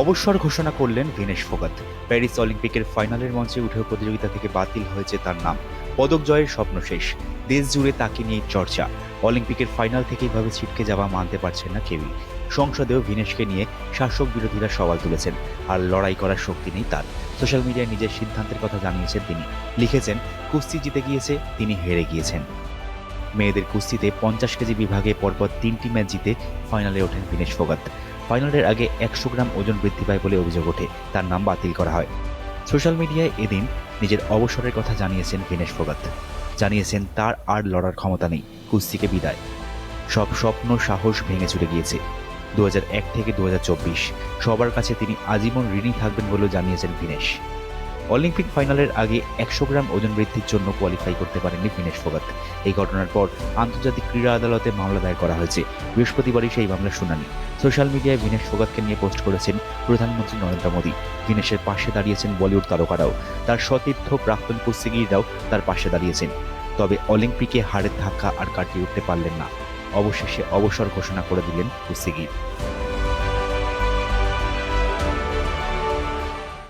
অবসর ঘোষণা করলেন ভিনেশ ফোগাত প্যারিস অলিম্পিকের ফাইনালের মঞ্চে উঠেও প্রতিযোগিতা থেকে বাতিল হয়েছে তার নাম। পদক জয়ের স্বপ্ন শেষ। দেশ জুড়ে তাকে নিয়ে চর্চা। অলিম্পিকের ফাইনাল থেকে এভাবে ছিটকে যাওয়া মানতে পারছেন না কেউই। সংসদেও ভিনেশকে নিয়ে শাসক বিরোধীরা সওয়াল তুলেছেন। আর লড়াই করার শক্তি নেই তার। সোশ্যাল মিডিয়ায় নিজের সিদ্ধান্তের কথা জানিয়েছেন তিনি। লিখেছেন, কুস্তি জিতে গিয়েছে, তিনি হেরে গিয়েছেন। মেয়েদের কুস্তিতে পঞ্চাশ কেজি বিভাগে পরপর তিনটি ম্যাচ জিতে ফাইনালে ওঠেন ভিনেশ ফোগাত ফাইনালের আগে একশো গ্রাম ওজন বৃদ্ধি পায় বলে অভিযোগ ওঠে। তার নাম বাতিল করা হয়। সোশ্যাল মিডিয়ায় এদিন নিজের অবসরের কথা জানিয়েছেন বিনেশ ফোগাত জানিয়েছেন তার আর লড়ার ক্ষমতা নেই, কুস্তিকে বিদায়। সব স্বপ্ন, সাহস ভেঙে চলে গিয়েছে। দু হাজার এক থেকে দু হাজার চব্বিশ, সবার কাছে তিনি আজীবন ঋণী থাকবেন বলেও জানিয়েছেন ভিনেশ অলিম্পিক ফাইনালের আগে একশো গ্রাম ওজন বৃদ্ধির জন্য কোয়ালিফাই করতে পারেননি ভিনেশ ফোগাত এই ঘটনার পর আন্তর্জাতিক ক্রীড়া আদালতে মামলা দায়ের করা হয়েছে। বৃহস্পতিবারই সেই মামলার শুনানি। সোশ্যাল মিডিয়ায় ভিনেশ ফোগাতকে নিয়ে পোস্ট করেছেন প্রধানমন্ত্রী নরেন্দ্র মোদী। ভিনেশের পাশে দাঁড়িয়েছেন বলিউড তারকারাও। তার সতীর্থ প্রাক্তন কুস্তিগিররাও তার পাশে দাঁড়িয়েছেন। তবে অলিম্পিকে হারের ধাক্কা আর কাটিয়ে উঠতে পারলেন না। অবশেষে অবসর ঘোষণা করে দিলেন কুস্তিগির।